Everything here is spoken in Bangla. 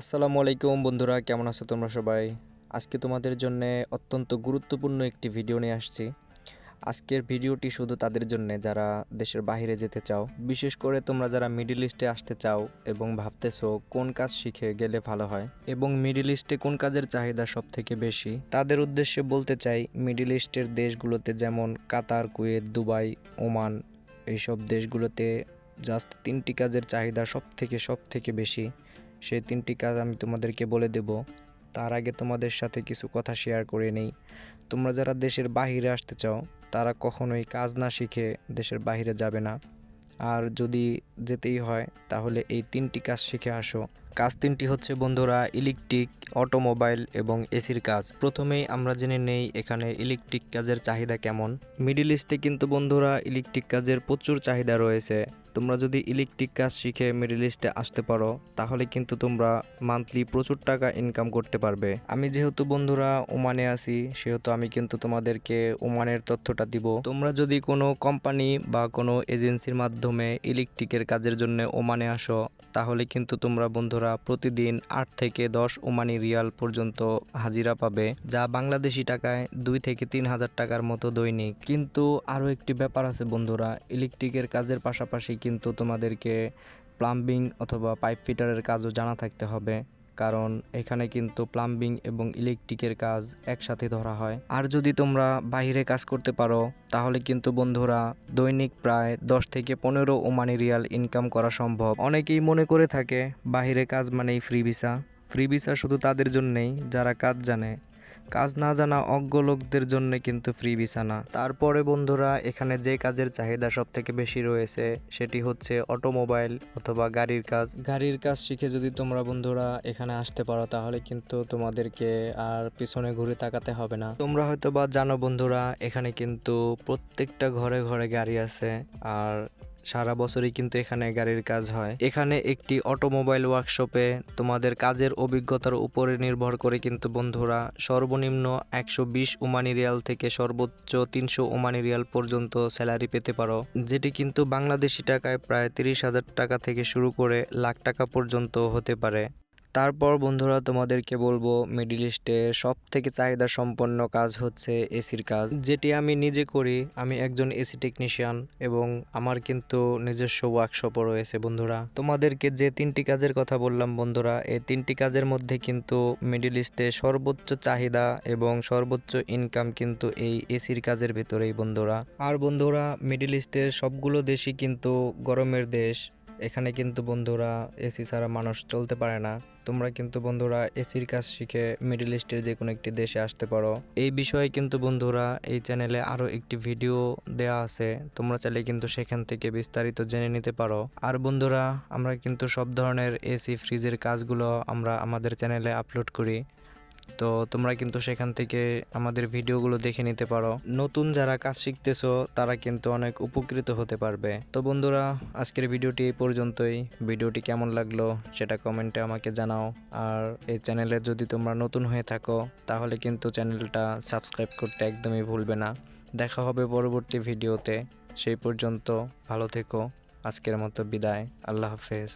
আসসালামু আলাইকুম বন্ধুরা, কেমন আছো তোমরা সবাই? আজকে তোমাদের জন্য অত্যন্ত গুরুত্বপূর্ণ একটি ভিডিও নিয়ে আসছি। আজকের ভিডিওটি শুধু তাদের জন্য, যারা দেশের বাইরে যেতে চাও, বিশেষ করে তোমরা যারা মিডিল ইস্টে আসতে চাও এবং ভাবতেছো কোন কাজ শিখে গেলে ভালো হয় এবং মিডিল ইস্টে কোন কাজের চাহিদা সব থেকে বেশি, তাদের উদ্দেশ্যে বলতে চাই মিডিল ইস্টের দেশগুলোতে যেমন কাতার, কুয়েত, দুবাই, ওমান, এইসব দেশগুলোতে জাস্ট তিনটি কাজের চাহিদা সব থেকে সব থেকে বেশি। সেই তিনটি কাজ আমি তোমাদেরকে বলে দেব। তার আগে তোমাদের সাথে কিছু কথা শেয়ার করে নেই। তোমরা যারা দেশের বাহিরে আসতে চাও, তারা কখনোই কাজ না শিখে দেশের বাইরে যাবে না। আর যদি যেতেই হয়, তাহলে এই তিনটি কাজ শিখে আসো। কাজ তিনটি হচ্ছে, বন্ধুরা, ইলেকট্রিক, অটোমোবাইল এবং এসির কাজ। প্রথমেই আমরা জেনে নেই এখানে ইলেকট্রিক কাজের চাহিদা কেমন। মিডিল ইস্টে কিন্তু, বন্ধুরা, ইলেকট্রিক কাজের প্রচুর চাহিদা রয়েছে। তোমরা যদি ইলেকট্রিক কাজ শিখে মিডিল ইস্টে আসতে পারো, তাহলে কিন্তু তোমরা মান্থলি প্রচুর টাকা ইনকাম করতে পারবে। আমি যেহেতু বন্ধুরা ওমানে আছি, সেহেতু আমি কিন্তু তোমাদেরকে ওমানের তথ্যটা দিব। তোমরা যদি কোনো কোম্পানি বা কোনো এজেন্সির মাধ্যমে ইলেকট্রিকের কাজের জন্য ওমানে আসো, তাহলে কিন্তু তোমরা বন্ধুরা প্রতিদিন আট থেকে দশ ওমানি রিয়াল পর্যন্ত হাজিরা পাবে, যা বাংলাদেশি টাকায় দুই থেকে তিন হাজার টাকার মতো দৈনিক। কিন্তু আরও একটি ব্যাপার আছে বন্ধুরা ইলেকট্রিকের কাজের পাশাপাশি কিন্তু তোমাদেরকে প্লাম্বিং অথবা পাইপ ফিটারের কাজও জানা থাকতে হবে, কারণ এখানে কিন্তু প্লাম্বিং এবং ইলেকট্রিকের কাজ একসাথে ধরা হয়। আর যদি তোমরা বাইরে কাজ করতে পারো, তাহলে কিন্তু বন্ধুরা দৈনিক প্রায় দশ থেকে পনেরো ওমানি রিয়াল ইনকাম করা সম্ভব। অনেকেই মনে করে থাকে, বাহিরে কাজ মানেই ফ্রি ভিসা ফ্রি ভিসা শুধু তাদের জন্যেই, যারা কাজ জানে কাজ না জানা অজ্ঞ লোকদের জন্য কিন্তু ফ্রি বিছানা। তারপরে বন্ধুরা, এখানে যে কাজের চাহিদা সব থেকে বেশি রয়েছে, সেটি হচ্ছে অটোমোবাইল অথবা গাড়ির কাজ। গাড়ির কাজ শিখে যদি তোমরা বন্ধুরা এখানে আসতে পারো, তাহলে কিন্তু তোমাদেরকে আর পিছনে ঘুরে তাকাতে হবে না। তোমরা হয়তো বা জানো বন্ধুরা, এখানে কিন্তু প্রত্যেকটা ঘরে ঘরে গাড়ি আছে, আর সারা বছরই কিন্তু এখানে গাড়ির কাজ হয়। এখানে একটি অটোমোবাইল ওয়ার্কশপে তোমাদের কাজের অভিজ্ঞতার উপরে নির্ভর করে কিন্তু বন্ধুরা সর্বনিম্ন একশো বিশ ওমানি রিয়াল থেকে সর্বোচ্চ তিনশো ওমানি রিয়াল পর্যন্ত স্যালারি পেতে পারো। যেটি কিন্তু বাংলাদেশি টাকায় প্রায় তিরিশ হাজার টাকা থেকে শুরু করে লাখ টাকা পর্যন্ত হতে পারে। তারপর বন্ধুরা তোমাদেরকে বলব মিডিল ইস্টে সব থেকে চাহিদা সম্পন্ন কাজ হচ্ছে এসির কাজ। যেটি আমি নিজে করি, আমি একজন এসি টেকনিশিয়ান এবং আমার কিন্তু নিজস্ব ওয়ার্কশপও রয়েছে বন্ধুরা। তোমাদেরকে যে তিনটি কাজের কথা বললাম বন্ধুরা, এই তিনটি কাজের মধ্যে কিন্তু মিডিল ইস্টে সর্বোচ্চ চাহিদা এবং সর্বোচ্চ ইনকাম কিন্তু এই এসির কাজের ভেতরেই বন্ধুরা। আর বন্ধুরা মিডিল ইস্টের সবগুলো দেশই কিন্তু গরমের দেশ। এখানে কিন্তু বন্ধুরা এসি ছাড়া মানুষ চলতে পারে না। তোমরা কিন্তু বন্ধুরা এসির কাজ শিখে মিডল ইস্টের যে কোনো একটি দেশে আসতে পারো। এই বিষয়ে কিন্তু বন্ধুরা এই চ্যানেলে আরও একটি ভিডিও দেয়া আছে। তোমরা চাইলে কিন্তু সেখান থেকে বিস্তারিত জেনে নিতে পারো। আর বন্ধুরা, আমরা কিন্তু সব ধরনের এসি, ফ্রিজের কাজগুলো আমরা আমাদের চ্যানেলে আপলোড করি। তো তোমরা কিন্তু সেখান থেকে আমাদের ভিডিওগুলো দেখে নিতে পারো। নতুন যারা কাজ শিখতেছো, তারা কিন্তু অনেক উপকৃত হতে পারবে। তো বন্ধুরা, আজকের ভিডিওটি এই পর্যন্তই। ভিডিওটি কেমন লাগল সেটা কমেন্টে আমাকে জানাও। আর এই চ্যানেলে যদি তোমরা নতুন হয়ে থাকো, তাহলে কিন্তু চ্যানেলটা সাবস্ক্রাইব করতে একদমই ভুলবে না। দেখা হবে পরবর্তী ভিডিওতে। সেই পর্যন্ত ভালো থেকো। আজকের মতো বিদায়। আল্লাহ হাফেজ।